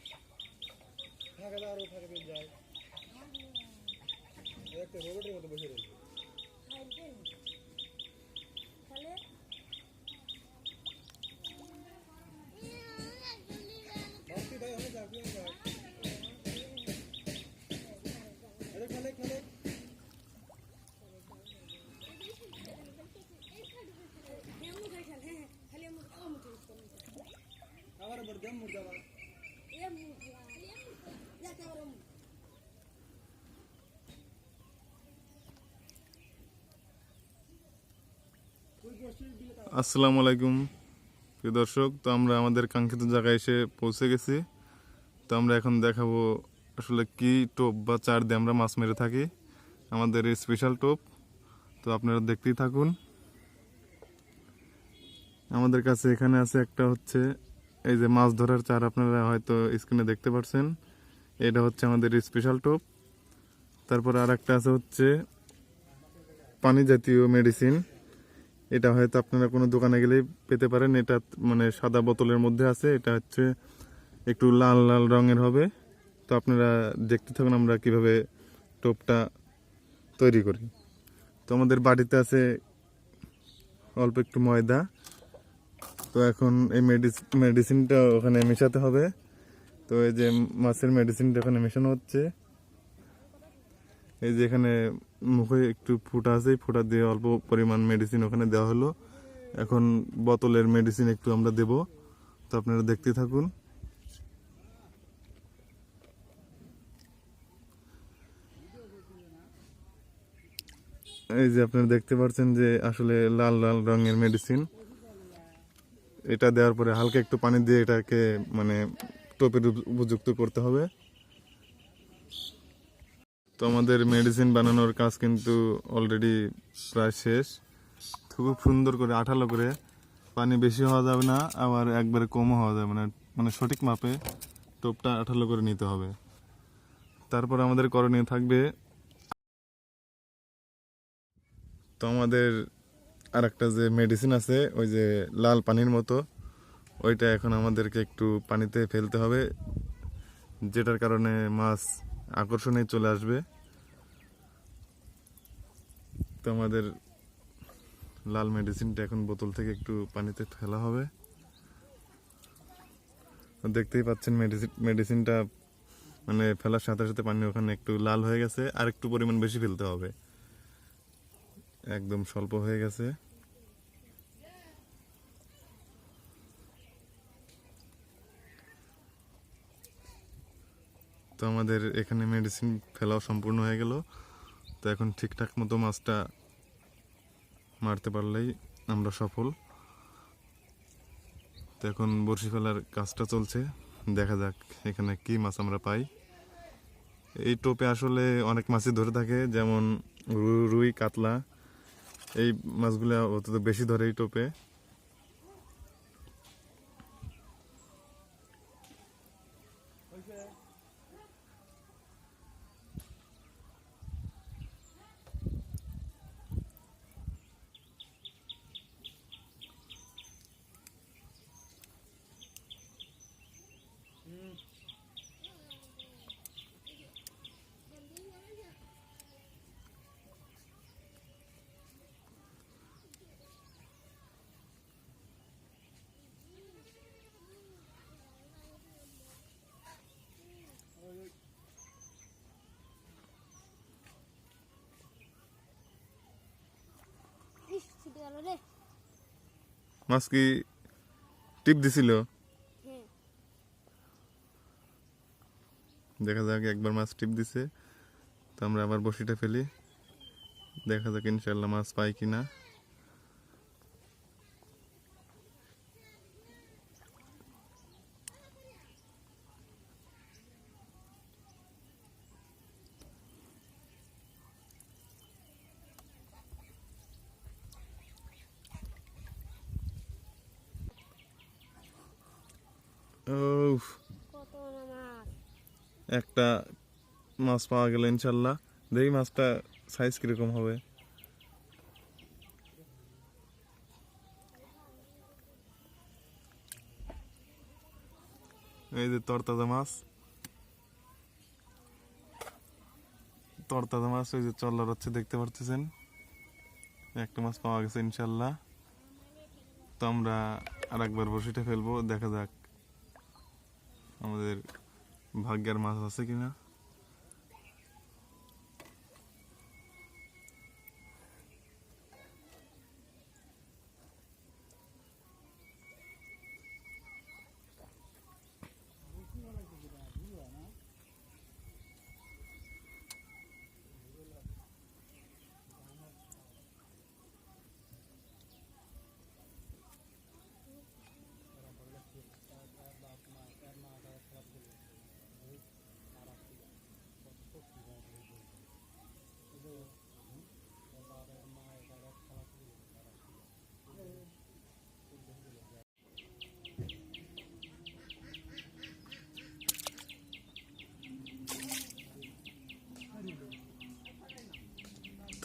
না আরও থাকে যায়। একটা রোবটের মতো বসে রয়েছে তাহলে বাপি ভাই অনেক যাক অনেক যাক আরে খালে খালে এমন করে খেল হ্যাঁ খালি এমন এমন করে খেল আবার বড় জম মুর্দা আবার এমন যাকে আবার এমন তুই বসে দিলে আসসালামু আলাইকুম। প্রিয় দর্শক, তো আমরা আমাদের কাঙ্ক্ষিত জায়গায় এসে পৌঁছে গেছি। তো আমরা এখন দেখাবো আসলে কি টোপ বা চার দিয়ে আমরা মাছ মেরে থাকি। আমাদের এই স্পেশাল টোপ, তো আপনারা দেখতেই থাকুন। আমাদের কাছে এখানে আছে একটা হচ্ছে, এই যে মাছ ধরার চার আপনারা হয়তো স্ক্রিনে দেখতে পাচ্ছেন এটা হচ্ছে আমাদের স্পেশাল টোপ। তারপর আর একটা আছে হচ্ছে পানি জাতীয় মেডিসিন এটা হয়তো আপনারা কোনো দোকানে গেলেই পেতে পারেন। এটা মানে সাদা বোতলের মধ্যে আছে। এটা হচ্ছে একটু লাল লাল রঙের হবে। তো আপনারা দেখতে থাকুন আমরা কীভাবে টোপটা তৈরি করি। তো আমাদের বাড়িতে আছে অল্প একটু ময়দা। তো এখন এই মেডিসিনটা ওখানে মেশাতে হবে। তো এই যে মাছের মেডিসিনটা ওখানে মেশানো হচ্ছে। এই যে এখানে মুখে একটু ফুটা আছে ফুটা দিয়ে অল্প পরিমাণ মেডিসিন ওখানে দেওয়া হলো। এখন বোতলের মেডিসিন একটু আমরা দেব। তো আপনারা দেখতে থাকুন। এই যে আপনারা দেখতে পাচ্ছেন যে আসলে লাল লাল রঙের মেডিসিন এটা দেওয়ার পরে হালকা একটু পানি দিয়ে এটাকে মানে টোপের উপ- উপযুক্ত করতে হবে। তো আমাদের মেডিসিন বানানোর কাজ কিন্তু অলরেডি প্রায় শেষ। খুব সুন্দর করে, আঠালো করে পানি বেশি হওয়া যাবে না, আবার একবারে কমও হওয়া যাবে না। মানে সঠিক মাপে টোপটা আঠালো করে নিতে হবে। তারপর আমাদের করণীয় থাকবে তো আমাদের আর একটা যে মেডিসিন আছে, ওই যে লাল পানির মতো, ওইটা এখন আমাদেরকে একটু পানিতে ফেলতে হবে, যেটার কারণে মাছ আকর্ষণে চলে আসবে। তো আমাদের লাল মেডিসিনটা এখন বোতল থেকে একটু পানিতে ফেলা হবে। দেখতেই পাচ্ছেন মেডিসিন মেডিসিনটা মানে ফেলার সাথে সাথে পানি ওখানে একটু লাল হয়ে গেছে। আর একটু পরিমাণ বেশি ফেলতে হবে। একদম স্বল্প হয়ে গেছে। তো আমাদের এখানে মেডিসিন ফেলাও সম্পূর্ণ হয়ে গেল। তো এখন ঠিকঠাক মতো মাছটা মারতে পারলেই আমরা সফল। তো এখন বড়শি ফেলার কাজটা চলছে। দেখা যাক এখানে কি মাছ আমরা পাই। এই টোপে আসলে অনেক মাছই ধরে থাকে, যেমন রুই, কাতলা। এই মাছগুলো অত বেশি ধরে এই টোপে। মাছ কি টিপ দিছিল। দেখা যাক একবার মাছ টিপ দিছে। তো আমরা আবার বসিটা ফেলি। দেখা যাক ইনশাল্লাহ মাছ পাই কি না উফ একটা মাছ পাওয়া গেল ইনশাল্লাহ। দেখি মাছটা সাইজ কীরকম হবে। এই যে তরতাজা মাছ। তরতাজা মাছ ওই যে চল্লার হচ্ছে, দেখতে পারতেছেন? একটা মাছ পাওয়া গেছে ইনশাল্লাহ। তো আমরা আর একবার বসিটা ফেলব, দেখা যাক। আমাদের ভাগ্যের মাছ আছে কিনা?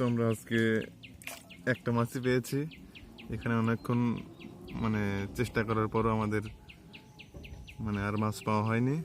আমরা আজকে একটা মাছই পেয়েছি। এখানে অনেকক্ষণ মানে চেষ্টা করার পরও আমাদের মানে আর মাছ পাওয়া হয়নি।